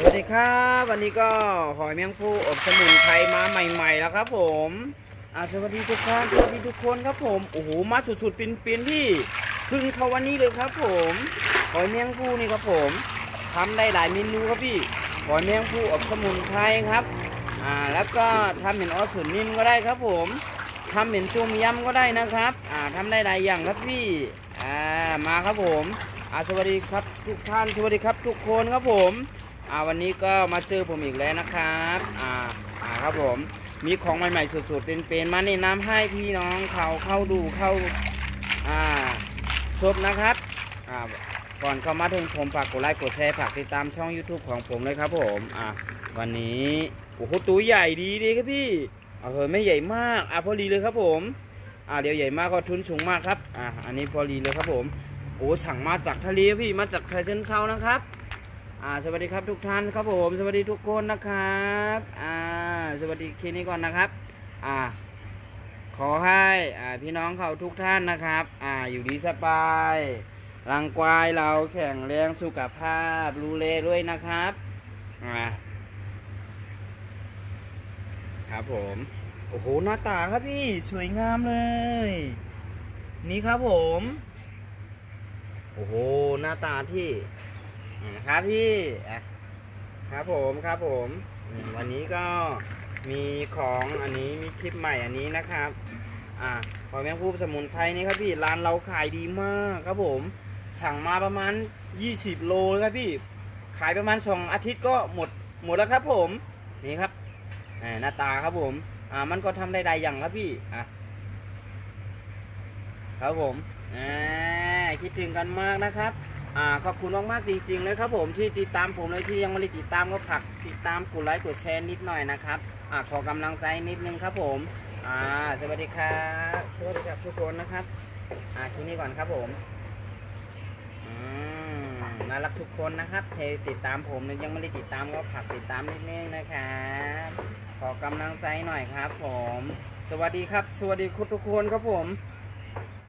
สวัสดีครับวันนี้ก็หอยแมงภูอบสมุนไพรมาใหม่ๆแล้วครับผมอ่าสวัสดีทุกท่านสวัสดีทุกคนครับผมโอ้โหมาสุดๆปินๆพี่พึ่งเขาวันนี้เลยครับผมหอยแมงภูนี่ครับผมทำได้หลายเมนูครับพี่หอยแมงภูอบสมุนไพรครับอ่าแล้วก็ทำเป็นออสุนินก็ได้ครับผมทำเป็นจุ่มยำก็ได้นะครับอ่าทำได้หลายอย่างครับพี่อ่ามาครับผมอ่าสวัสดีครับทุกท่านสวัสดีครับทุกคนครับผม อ่าวันนี้ก็มาเจอผมอีกแล้วนะครับอ่าอ่าครับผมมีของใหม่ๆสดๆเป็นๆมาแนะนำให้พี่น้องเขาเข้าดูเข้าอ่าชมนะครับอ่าก่อนเข้ามาถึงผมฝากกดไลค์กดแชร์ฝากติดตามช่อง YouTube ของผมเลยครับผมอ่าวันนี้โอ้โหตัวใหญ่ดีดีครับพี่เฮ้ยไม่ใหญ่มากอ่าพอดีเลยครับผมอ่าเดี๋ยวใหญ่มากก็ทุนสูงมากครับอ่าอันนี้พอดีเลยครับผมโอ้สั่งมาจากทะเลพี่มาจากไทยเชนเซานะครับ อ่าสวัสดีครับทุกท่านครับผมสวัสดีทุกคนนะครับอ่าสวัสดีคีนี้ก่อนนะครับอ่าขอให้อ่าพี่น้องเขาทุกท่านนะครับอ่าอยู่ดีสบายร่างกายเราแข็งแรงสุขภาพรูเลด้วยนะครับอ่าครับผมโอ้โหหน้าตาครับพี่สวยงามเลย นี่ครับผม โอ้โหหน้าตาที่ ครับพี่อะครับผมครับผมวันนี้ก็มีของอันนี้มีคลิปใหม่อันนี้นะครับอ่าหอยแมงภู่สมุนไพรนี่ครับพี่ร้านเราขายดีมากครับผม สั่งมาประมาณ 20 โลเลยครับพี่ขายประมาณ2อาทิตย์ก็หมดหมดแล้วครับผมนี่ครับอ่าหน้าตาครับผมอ่ามันก็ทำได้หลายอย่างครับพี่อะครับผมอ่าคิดถึงกันมากนะครับ อ่าขอบคุณมากๆจริงๆเลยครับผมที่ติดตามผมเลยที่ยังไม่ได้ติดตามก็ฝากติดตามกดไลค์กดแชร์นิดหน่อยนะครับอ่าขอกำลังใจนิดนึงครับผมอ่าสวัสดีครับสวัสดีครับทุกคนนะครับอ่าทีนี้ก่อนครับผมอืมน่ารักทุกคนนะครับเทติดตามผมยังไม่ได้ติดตามก็ฝากติดตามนิดนึงนะครับขอกำลังใจหน่อยครับผม สวัสดีครับ สวัสดีคุณทุกคนครับผม